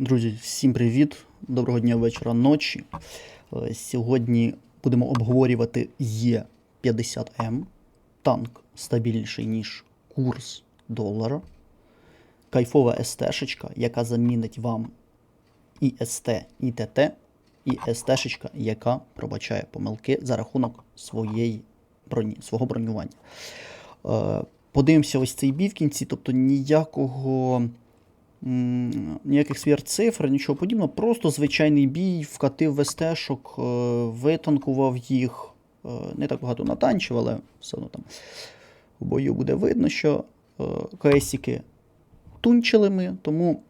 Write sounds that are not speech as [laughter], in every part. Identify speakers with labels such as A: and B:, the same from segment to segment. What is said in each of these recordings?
A: Друзі, всім привіт! Доброго дня, вечора, ночі. Е, Сьогодні будемо обговорювати Є50М. Танк стабільніший, ніж курс долара. Кайфова СТ-шечка, яка замінить вам і СТ, і ТТ, і СТ-шечка, яка пробачає помилки за рахунок своєї броні, свого бронювання. Е, Подивимося ось цей бій в кінці, тобто ніякого. Ніяких сверхцифр, нічого подібного, просто звичайний бій, вкатив в СТ-шок, е, витанкував їх. Е, Не так багато натанчив, але все одно там в бою буде видно, що е, кейсики тунчили ми, тому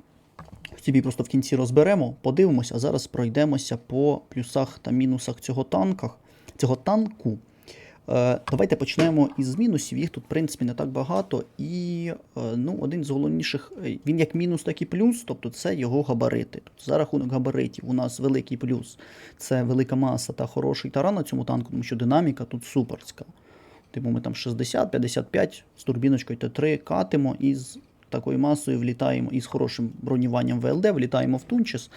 A: цей бій просто в кінці розберемо, подивимося, а зараз пройдемося по плюсах та мінусах цього танках, цього танку. Е, Давайте почнемо із мінусів. Їх тут, в принципі, не так багато. І е, ну, один з головніших, е, він як мінус, так і плюс, тобто це його габарити. Тобто, за рахунок габаритів у нас великий плюс це велика маса та хороший таран на цьому танку, тому що динаміка тут суперська. Типу ми там 60-55 з турбіночкою Т3 катимо і з такою масою влітаємо і з хорошим бронюванням ВЛД, влітаємо в Тунчес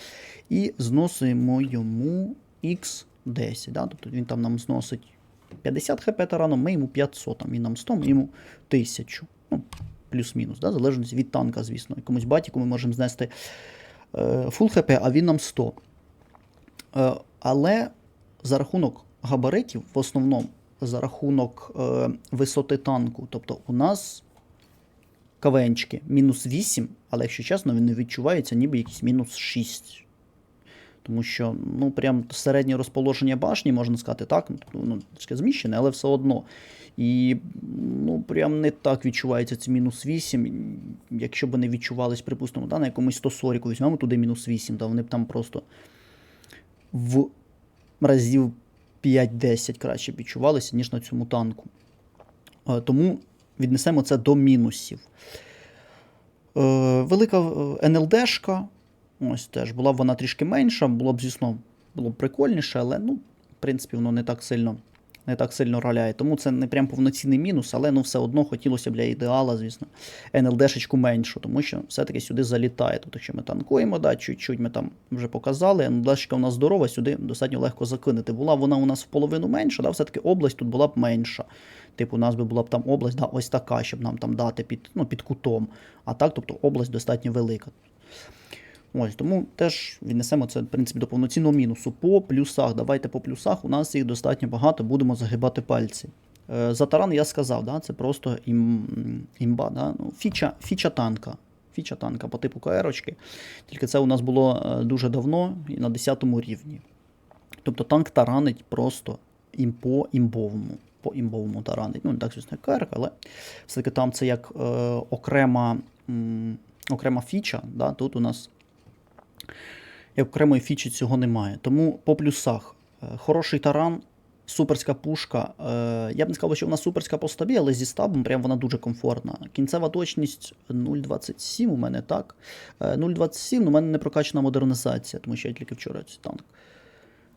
A: і зносимо йому Х10. Да? Тобто він там нам зносить 50 хп тараном, ми йому 500, там, він нам 100, ми йому 1000. Ну, плюс-мінус, да? залежно від танка, звісно. Якомусь батіку ми можемо знести е, фул хп, а він нам 100. Е, але за рахунок габаритів, в основному за рахунок е, висоти танку, тобто у нас КВНчики мінус 8, але якщо чесно, він не відчувається ніби якийсь мінус 6. Тому що, ну, прям середнє розположення башні, можна сказати, так, ну, тобто зміщене, але все одно. І ну, прям не так відчувається ці мінус 8. Якщо б не відчувались, припустимо, да, на якомусь 140 візьмемо туди мінус 8, то вони б там просто в разів 5-10 краще відчувалися, ніж на цьому танку. Е, Тому віднесемо це до мінусів. Е, Велика е, НЛДшка. Ось теж була б вона трішки менша, було б, звісно, було б прикольніше, але ну, в принципі, воно не так сильно не так сильно роляє. Тому це не прям повноцінний мінус, але ну, все одно хотілося б для ідеала, звісно, НЛДшечку меншу, тому що все-таки сюди залітає. Тобто, якщо ми танкуємо, да, чуть-чуть ми там вже показали, НЛДшечка у нас здорова, сюди достатньо легко закинути. Була вона у нас в половину менша, да, все-таки область тут була б менша. Типу, у нас би була б там область, да, ось така, щоб нам там дати під, ну, під кутом. А так, тобто область достатньо велика. Ось, тому теж віднесемо це, в принципі, до повноцінного мінусу. По плюсах, давайте по плюсах, у нас їх достатньо багато, будемо загибати пальці. Е, за таран я сказав, да, це просто ім, імба. Да? Ну, фіча, фіча танка. Фіча танка по типу КРочки. Тільки це у нас було е, дуже давно і на 10 рівні. Тобто танк таранить просто ім по імбовому. По імбовому таранить. Ну, не так, звісно, КР, але все-таки там це як е, окрема, м, окрема фіча. Да? Тут у нас як окремої фічі цього немає. Тому по плюсах е, хороший таран, суперська пушка. Е, Я б не сказав, що вона суперська по стабі, але зі стабом прям вона дуже комфортна. Кінцева точність 0,27 у мене так. Е, 0,27 у мене не прокачана модернізація, тому що я тільки вчора цей танк.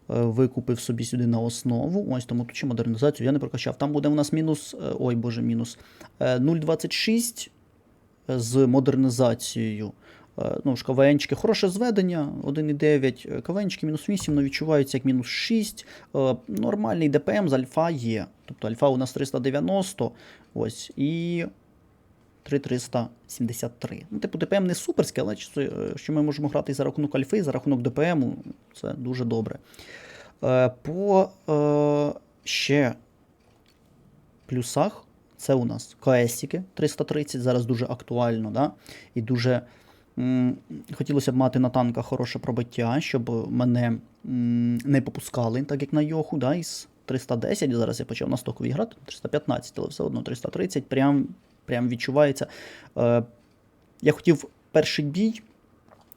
A: Викупив собі сюди на основу. Ось тому тут ще модернізацію я не прокачав. Там буде у нас мінус. Ой, боже, мінус. е, 0,26 з модернізацією. Е, Ну, ж КВНчики хороше зведення, 1,9, е, КВНчики мінус 8, але відчуваються як мінус 6. Е, Нормальний ДПМ з альфа є. Тобто альфа у нас 390, ось, і 3373. Ну, типу, ДПМ не суперський, але що- ми можемо грати за рахунок альфи, за рахунок ДПМу, це дуже добре. По ще плюсах це у нас КСіки 330, зараз дуже актуально, да? і дуже хотілося б мати на танках хороше пробиття, щоб мене не попускали, так як на Йоху, да? із 310, зараз я почав на стоковій грати, 315, але все одно 330, прям, прям відчувається. Е, я хотів перший бій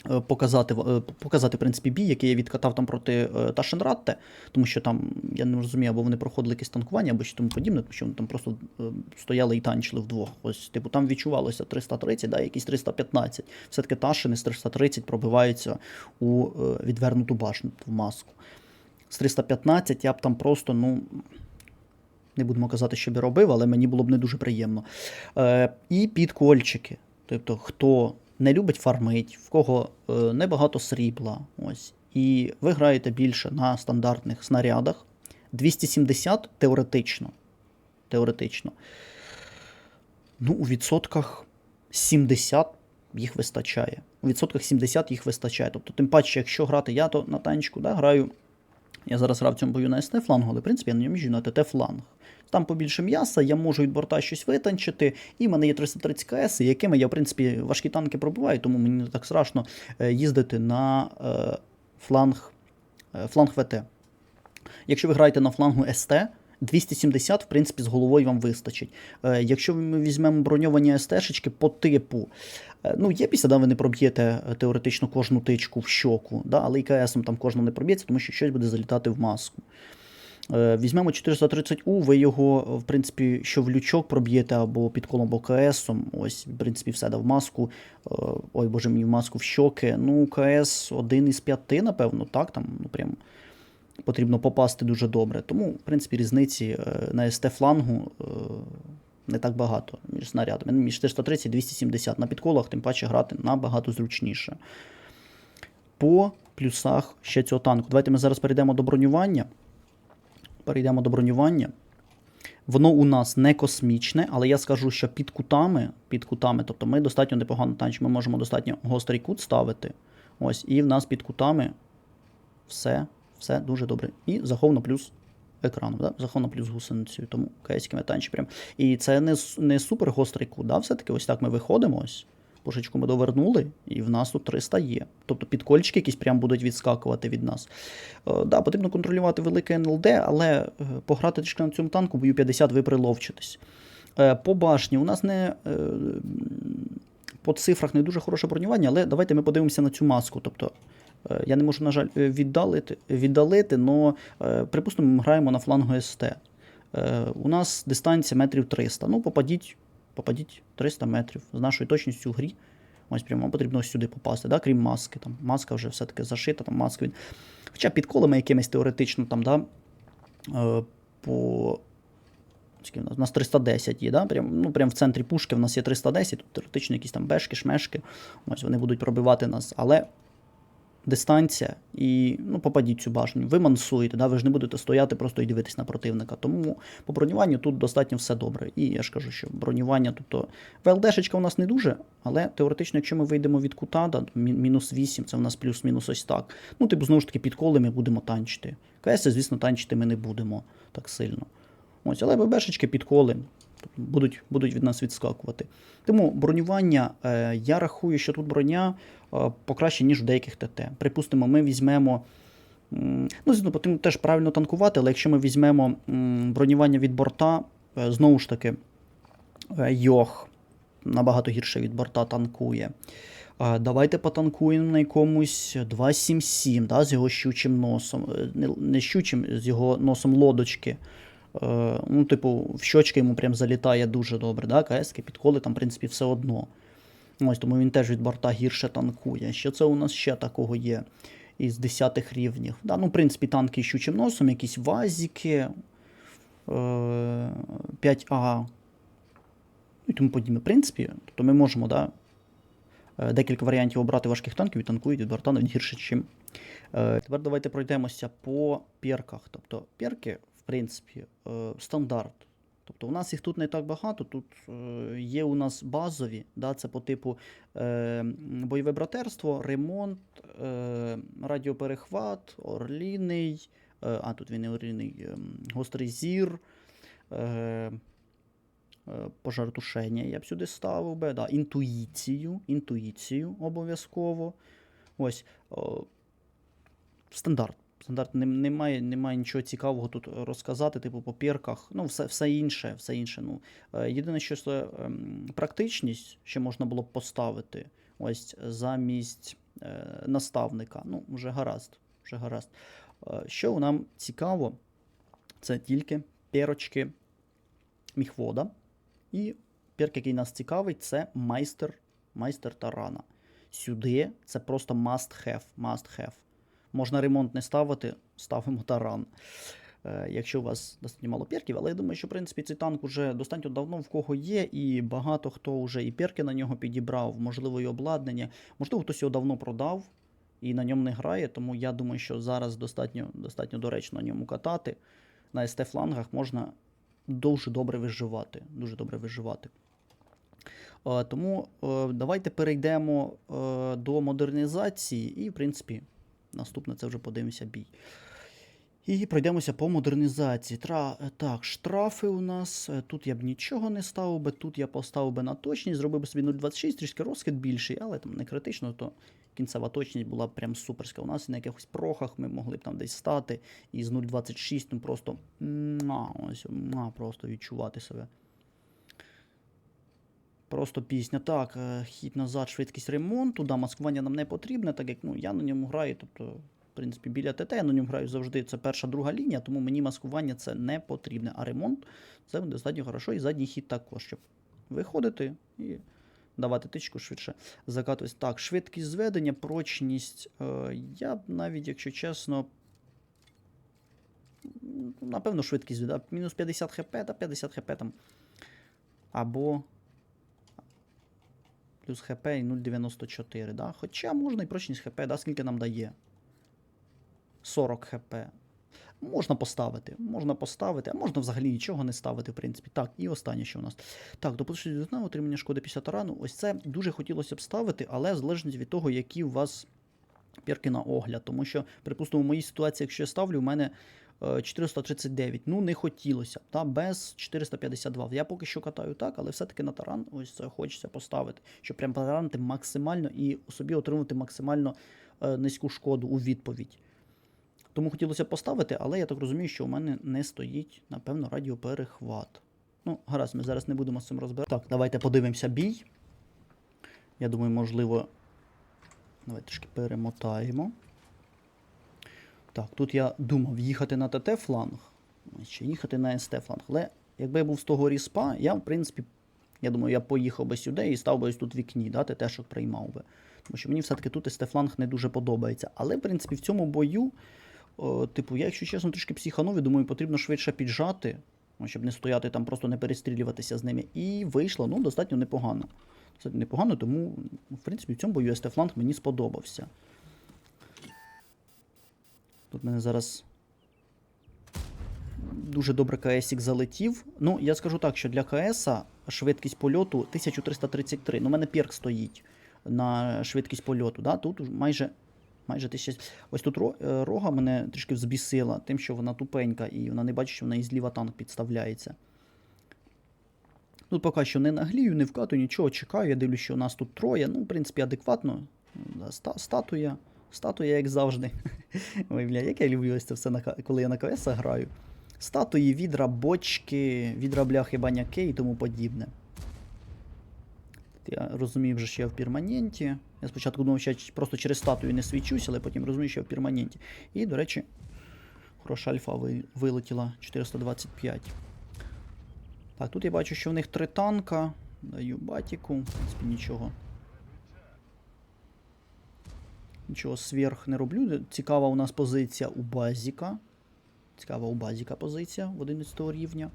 A: показати, е, показати в принципі, бій, який я відкатав там проти е, Ташенратте, тому що там, я не розумію, або вони проходили якесь танкування, або що тому подібне, тому що вони там просто е, стояли і танчили вдвох. Ось, типу, там відчувалося 330, да, якісь 315. Все-таки Ташини з 330 пробиваються у е, відвернуту башню в маску. З 315 я б там просто, ну. Не будемо казати, що б я робив, але мені було б не дуже приємно. Е, і підкольчики. Тобто, хто не любить фармить, в кого е, небагато срібла. Ось. І ви граєте більше на стандартних снарядах. 270 теоретично. Теоретично. Ну, у відсотках 70 їх вистачає. У відсотках 70 їх вистачає. Тобто, тим паче, якщо грати, я то на танчику да, граю. Я зараз грав в цьому бою на СТ флангу, але в принципі я не їжджу на ТТ фланг. Там побільше м'яса, я можу від борта щось витанчити, і в мене є 330 КС, якими я, в принципі, важкі танки пробиваю, тому мені не так страшно е, їздити на е, фланг, е, фланг ВТ. Якщо ви граєте на флангу СТ, 270, в принципі, з головою вам вистачить. Якщо ми візьмемо броньовані СТ-шечки по типу, ну, є після, да, ви не проб'єте теоретично кожну тичку в щоку, да, але і КСом там кожна не проб'ється, тому що щось буде залітати в маску. Е, Візьмемо 430У, ви його, в принципі, що в лючок проб'єте або під колом, або КСом. Ось, в принципі, все да, в маску. Е, Ой, боже мій, в маску в щоки. Ну, КС один із п'яти, напевно, так, там, ну прям потрібно попасти дуже добре. Тому, в принципі, різниці е, на СТ-флангу е, не так багато між снарядами. Між 430 і 270 на підколах, тим паче грати набагато зручніше. По плюсах ще цього танку. Давайте ми зараз перейдемо до бронювання. Перейдемо до бронювання. Воно у нас не космічне, але я скажу, що під кутами, під кутами, тобто ми достатньо непогано танчимо, ми можемо достатньо гострий кут ставити. Ось, і в нас під кутами все, все дуже добре. І заховно плюс екрану, да? заховно плюс гусеницею, тому кейськими танчі прям. І це не, не супер гострий кут, да? все-таки ось так ми виходимо. ось. Пушечку ми довернули, і в нас тут 300 є. Тобто підкольчики якісь прям будуть відскакувати від нас. Е, да, потрібно контролювати велике НЛД, але е, пограти трішки на цьому танку, бою 50 ви приловчитесь. Е, по башні у нас не. Е, по цифрах не дуже хороше бронювання, але давайте ми подивимося на цю маску. Тобто, е, я не можу, на жаль, е, віддалити, віддалити, але припустимо, ми граємо на флангу СТ. У нас дистанція метрів 300. Ну, попадіть, попадіть 300 метрів з нашою точністю в грі. Ось прямо потрібно сюди попасти, да? крім маски. Там, маска вже все-таки зашита, там маска він. Хоча під колами якимись теоретично там, да, е, по. у нас 310 є, да? прям, ну, прям в центрі пушки в нас є 310, тут теоретично якісь там бешки, шмешки. Ось вони будуть пробивати нас. Але дистанція і ну, попадіть цю башню. Ви мансуєте, да? ви ж не будете стояти просто і дивитись на противника. Тому по бронюванню тут достатньо все добре. І я ж кажу, що бронювання тут. то- ВЛДшечка у нас не дуже, але теоретично, якщо ми вийдемо від кута, да, мінус 8, це в нас плюс-мінус ось так. Ну, типу, знову ж таки, підколи ми будемо танчити. КС, звісно, танчити ми не будемо так сильно. Ось, але ББшечки підколи будуть, будуть від нас відскакувати. Тому бронювання, е, я рахую, що тут броня е, покраще, ніж в деяких ТТ. Припустимо, ми візьмемо. Ну, звісно, потрібно теж правильно танкувати, але якщо ми візьмемо бронювання від борта, е, знову ж таки, Йох набагато гірше від борта танкує. Давайте потанкуємо на якомусь 277, да, з його щучим носом. Не щучим, з його носом лодочки. Е, ну, типу, в щочки йому прям залітає дуже добре, да, КСки, підколи там, в принципі, все одно. Ось тому він теж від борта гірше танкує. Що це у нас ще такого є із 10 рівнів? Да, ну, в принципі, танки щучим носом, якісь вазіки, е, 5А. І тому подібне. В принципі, тобто ми можемо да, е, декілька варіантів обрати важких танків і танкують від борта навіть гірше, чим. Тепер давайте пройдемося по перках. Тобто перки, в принципі, е, стандарт. Тобто у нас їх тут не так багато. Тут е, є у нас базові, да, це по типу е, бойове братерство, ремонт, е, радіоперехват, орліний. Е, а, тут він не орліний, е, гострий зір. Е, е, пожартушення я б сюди ставив би. Да, інтуїцію, інтуїцію обов'язково. Ось. О, стандарт. Стандарт не- немає, немає нічого цікавого тут розказати, типу по пірках. Ну, все, все інше, все інше. Ну, е, єдине, що це ем, практичність, що можна було б поставити ось замість е, наставника. Ну, вже гаразд. Вже гаразд. Е, що нам цікаво, це тільки пірочки міхвода. І перк, який нас цікавить, це майстер, майстер тарана. Сюди це просто must have, must have. Можна ремонт не ставити, ставимо таран. е, якщо у вас достатньо мало перків, але я думаю, що в принципі цей танк уже достатньо давно в кого є, і багато хто вже і перки на нього підібрав, можливо, і обладнання. Можливо, хтось його давно продав і на ньому не грає, тому я думаю, що зараз достатньо, достатньо доречно на ньому катати. На СТ-флангах можна дуже добре виживати. Дуже добре виживати. Е, Тому е, давайте перейдемо до модернізації, і, в принципі, наступне це вже подивимося бій. І пройдемося по модернізації. Тра... Так, штрафи у нас. е, Тут я б нічого не ставив би, тут я поставив би на точність, зробив би собі 0,26, трішки розкид більший, але там не критично, то кінцева точність була б прям суперська. У нас на якихось прохах ми могли б там десь стати і з 0,26 ну просто, муа, ось, муа, просто відчувати себе. Просто пісня. Так, е, хід назад, швидкість ремонту. Да, маскування нам не потрібне, так як ну, я на ньому граю. Тобто, в принципі, біля ТТ я на ньому граю завжди. Це перша друга лінія, тому мені маскування це не потрібне. А ремонт це буде достатньо хорошо. І задній хід також, щоб виходити і давати тичку швидше закатуватись. Так, швидкість зведення, прочність. Е, я б навіть, якщо чесно. Напевно, швидкість да? мінус 50 хп та 50 хп там. Або плюс хп і 0,94. Да? Хоча можна і прочність хп, да? скільки нам дає? 40 хп. Можна поставити, можна поставити, а можна взагалі нічого не ставити, в принципі. Так, і останнє, що у нас. Так, допустимо до отримання шкоди після тарану. Ось це дуже хотілося б ставити, але в залежності від того, які у вас перки на огляд. Тому що, припустимо, в моїй ситуації, якщо я ставлю, у мене 439. Ну, не хотілося б, та, без 452. Я поки що катаю так, але все-таки на таран ось це хочеться поставити, щоб прям таранити максимально і собі отримати максимально е, низьку шкоду у відповідь. Тому хотілося б поставити, але я так розумію, що у мене не стоїть, напевно, радіоперехват. Ну, гаразд, ми зараз не будемо з цим розбирати. Так, давайте подивимося бій. Я думаю, можливо. Давайте трішки перемотаємо. Так, тут я думав їхати на ТТ фланг, чи їхати на СТ фланг. Але якби я був з того ріспа, я, в принципі, я думаю, я поїхав би сюди і став би ось тут вікні, да, ТТ-шок приймав би. Тому що мені все-таки тут СТ фланг не дуже подобається. Але, в принципі, в цьому бою, о, типу, я, якщо чесно, трішки психанув думаю, потрібно швидше піджати, ну, щоб не стояти там, просто не перестрілюватися з ними. І вийшло, ну, достатньо непогано. Достатньо непогано, тому, в принципі, в цьому бою СТ фланг мені сподобався. Тут мене зараз дуже добре КСік залетів. Ну, я скажу так, що для КС швидкість польоту 1333. Ну, у мене перк стоїть на швидкість польоту. Да? Тут майже майже 1000. Ось тут е, рога мене трішки взбісила, тим, що вона тупенька, і вона не бачить, що в неї зліва танк підставляється. Тут поки що не наглію, не вкатую, нічого чекаю. Я дивлюсь, що у нас тут троє. Ну, в принципі, адекватно. Статуя. Статуя, як завжди. [laughs] Ой, бля, як я люблю ось це все, коли я на КС граю. Статуї, відра, бочки, відра бляхи, баняки і тому подібне. Я розумію вже, що я в перманенті. Я спочатку думав, що я просто через статую не свічусь, але потім розумію, що я в перманенті. І, до речі, хороша альфа вилетіла 425. Так, тут я бачу, що в них три танка. Даю батіку. В принципі, нічого. Нічого сверх не роблю. Цікава у нас позиція у Базіка. Цікава у Базіка позиція в 11 рівня.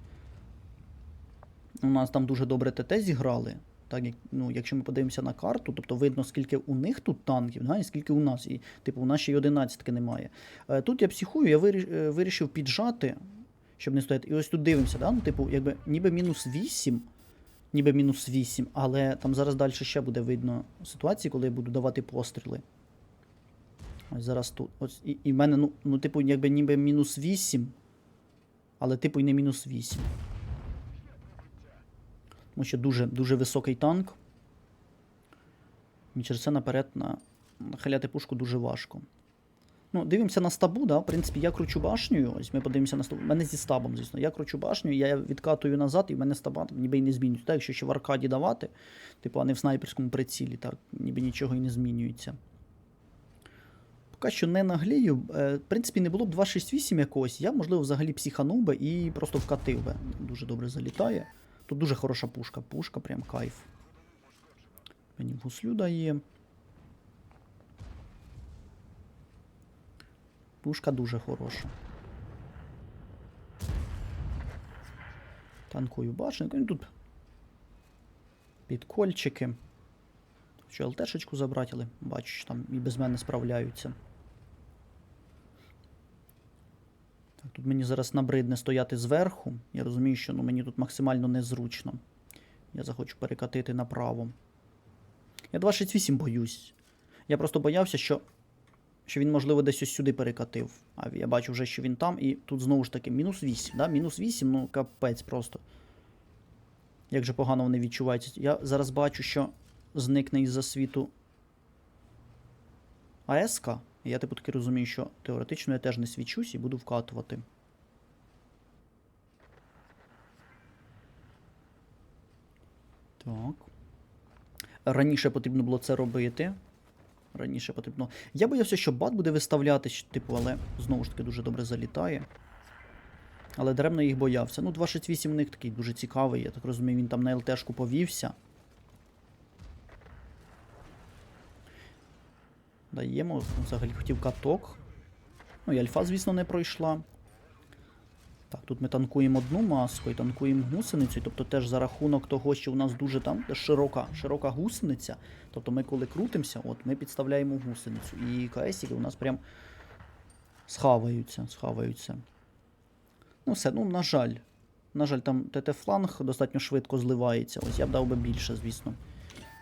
A: У нас там дуже добре ТТ зіграли. Так, як, ну, якщо ми подивимося на карту, тобто видно, скільки у них тут танків, да, і скільки у нас. І, типу, у нас ще й 11 немає. Е, тут я психую, я е, вирішив піджати, щоб не стояти. І ось тут дивимося, да? ну, типу, якби ніби мінус 8, ніби мінус 8, але там зараз далі ще буде видно ситуації, коли я буду давати постріли. Ось зараз тут. Ось, і, і в мене, ну, ну, типу, якби ніби мінус 8, але типу і не мінус 8. Тому що дуже, дуже високий танк. І через це наперед на, нахиляти пушку дуже важко. Ну, дивимося на стабу, да? в принципі, я кручу башнею. Ось ми подивимося на стабу. У мене зі стабом, звісно. Я кручу башню, я відкатую назад, і в мене стаба ніби і не змінюється. Так, якщо ще в аркаді давати, типу, а не в снайперському прицілі, так, ніби нічого і не змінюється. Поки що не наглію. Е, В принципі, не було б 268 якогось, я, можливо, взагалі психанув би і просто вкатив би. Дуже добре залітає. Тут дуже хороша пушка. Пушка, прям кайф. Мені гуслю дає. Пушка дуже хороша. Танкую башенку. Ну, тут підкольчики. Хочу ЛТшечку забрати, але бачу, що там і без мене справляються. Так, тут мені зараз набридне стояти зверху. Я розумію, що ну, мені тут максимально незручно. Я захочу перекатити направо. Я 268 боюсь. Я просто боявся, що, що він, можливо, десь ось сюди перекатив. А я бачу вже, що він там, і тут знову ж таки мінус 8. Да? Мінус 8, ну капець просто. Як же погано вони відчуваються. Я зараз бачу, що зникне із-за світу АСК. Я типу таки розумію, що теоретично я теж не свічусь і буду вкатувати. Так. Раніше потрібно було це робити. Раніше потрібно. Я боявся, що бат буде виставляти, типу, але знову ж таки дуже добре залітає. Але даремно їх боявся. Ну, 268 у них такий дуже цікавий, я так розумію, він там на ЛТшку повівся. Даємо. Взагалі хотів каток. Ну і альфа, звісно, не пройшла. Так, тут ми танкуємо одну маску і танкуємо гусеницю. Тобто теж за рахунок того, що у нас дуже там широка широка гусениця. Тобто ми коли крутимося, от ми підставляємо гусеницю. І КСіки у нас прям схаваються, схаваються. Ну все, ну на жаль. На жаль, там ТТ-фланг достатньо швидко зливається. Ось я б дав би більше, звісно.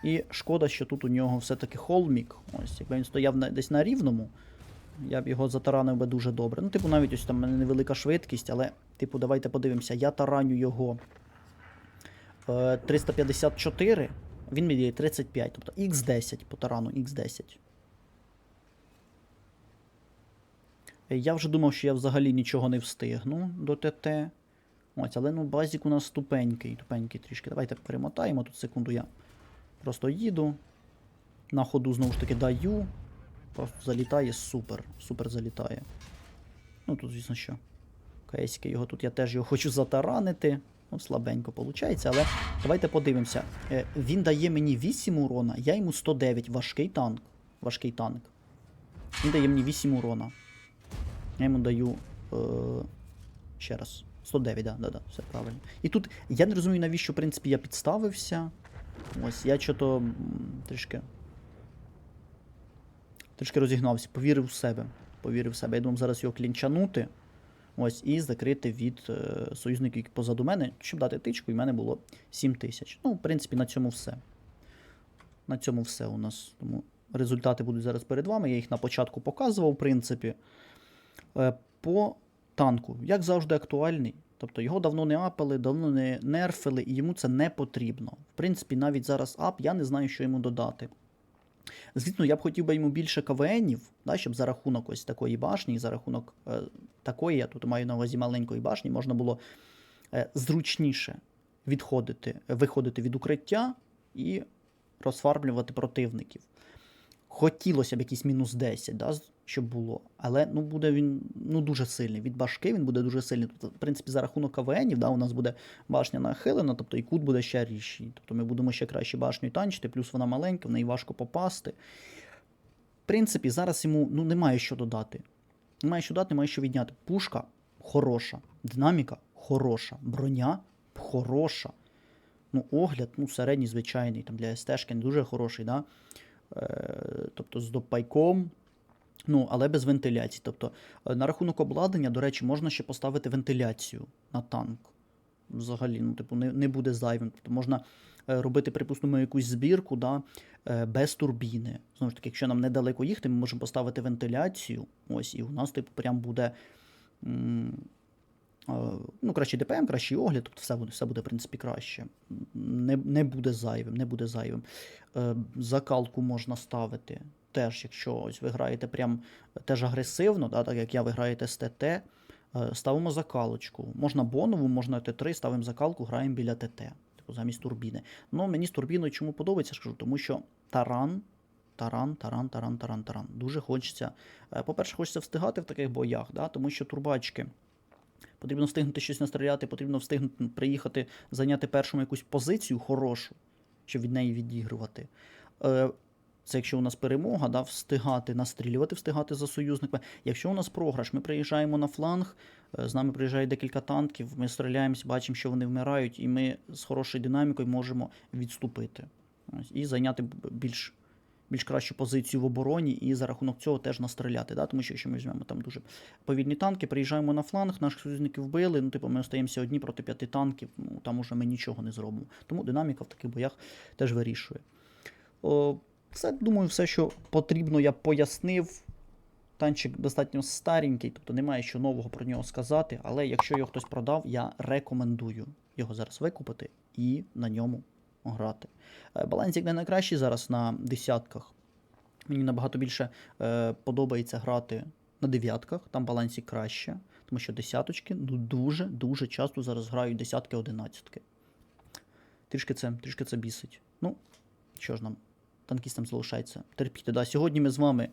A: І шкода, що тут у нього все-таки холмік. Ось, якби він стояв на, десь на рівному, я б його затаранив би дуже добре. Ну, типу, навіть ось там невелика швидкість, але, типу, давайте подивимося. Я тараню його е, 354, він мені 35, тобто Х10 по тарану, Х10. Е, Я вже думав, що я взагалі нічого не встигну до ТТ. Ось, але ну базік у нас тупенький, тупенький трішки. Давайте перемотаємо тут секунду я. Просто їду. На ходу знову ж таки даю. Просто залітає супер. Супер залітає. Ну тут, звісно, що. КСки його тут я теж його хочу затаранити. Ну, слабенько виходить, але давайте подивимося. Е, Він дає мені 8 урона, я йому 109. Важкий танк. Важкий танк. Він дає мені 8 урона. Я йому даю. Е, ще раз. 109, да, да, да, все правильно. І тут я не розумію, навіщо, в принципі, я підставився. Ось, я чого-то трішки. Трішки розігнався, повірив в себе. Повірив в себе. Я думав зараз його клінчанути. Ось, і закрити від е, союзників позаду мене, щоб дати тичку, і в мене було 7 тисяч. Ну, в принципі, на цьому все. На цьому все у нас. Тому результати будуть зараз перед вами. Я їх на початку показував, в принципі. Е, по танку, як завжди, актуальний. Тобто його давно не апали, давно не нерфили, і йому це не потрібно. В принципі, навіть зараз ап, я не знаю, що йому додати. Звісно, я б хотів би йому більше КВНів, да, щоб за рахунок ось такої башні, за рахунок е, такої, я тут маю на увазі маленької башні, можна було е, зручніше відходити, виходити від укриття і розфармлювати противників. Хотілося б якийсь мінус 10, да, щоб було. Але ну, буде він ну, дуже сильний. Від башки він буде дуже сильний. Тобто, в принципі, за рахунок КВНів, да, у нас буде башня нахилена, тобто і кут буде ще ріжчий. Тобто ми будемо ще краще башню танчити, плюс вона маленька, в неї важко попасти. В принципі, зараз йому ну, немає що додати. Немає що додати, немає що відняти. Пушка хороша, динаміка хороша, броня хороша. Ну, огляд, ну, середній, звичайний, там для СТшки не дуже хороший, да? Е, тобто з допайком, ну, але без вентиляції. Тобто, е, на рахунок обладнання, до речі, можна ще поставити вентиляцію на танк. Взагалі, ну, типу, не, не буде зайвим. Тобто можна е, робити, припустимо, якусь збірку да, е, без турбіни. Знову ж таки, якщо нам недалеко їхати, ми можемо поставити вентиляцію. Ось, і у нас, типу, прям буде. Ну, кращий ДПМ, кращий огляд, тобто все буде, все буде, в принципі, краще. Не, не буде зайвим, не буде зайвим. Закалку можна ставити. Теж, якщо ось ви граєте прям теж агресивно, да, так як я ви граєте з ТТ, е, ставимо закалочку. Можна бонову, можна Т3, ставимо закалку, граємо біля ТТ, типу замість турбіни. Ну, мені з турбіною чому подобається, скажу, тому що таран. Таран, таран, таран, таран, таран. Дуже хочеться. е, По-перше, хочеться встигати в таких боях, да, тому що турбачки. Потрібно встигнути щось настріляти, потрібно встигнути приїхати, зайняти першому якусь позицію хорошу, щоб від неї відігрувати. Це якщо у нас перемога, да, встигати настрілювати, встигати за союзниками. Якщо у нас програш, ми приїжджаємо на фланг, е, з нами приїжджає декілька танків, ми стріляємося, бачимо, що вони вмирають, і ми з хорошою динамікою можемо відступити. Ось, і зайняти більш, більш кращу позицію в обороні, і за рахунок цього теж настріляти. Да? Тому що якщо ми візьмемо там дуже повільні танки, приїжджаємо на фланг, наших союзників вбили, ну, типу, ми остаємося одні проти п'яти танків, ну там уже ми нічого не зробимо. Тому динаміка в таких боях теж вирішує. О, все, думаю, все, що потрібно, я пояснив. Танчик достатньо старенький, тобто немає що нового про нього сказати, але якщо його хтось продав, я рекомендую його зараз викупити і на ньому грати. Е, Балансик не найкращий зараз на десятках. Мені набагато більше е, подобається грати на дев'ятках, там балансик краще, тому що десяточки ну, дуже-дуже часто зараз грають десятки одинадцятки. Трішки це, трішки це бісить. Ну, що ж нам, танкістам залишається терпіти. Да, сьогодні ми з вами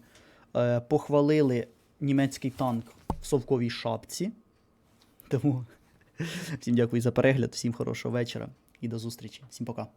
A: е, похвалили німецький танк в совковій шапці. Тому [laughs] всім дякую за перегляд, всім хорошого вечора і до зустрічі. Всім пока.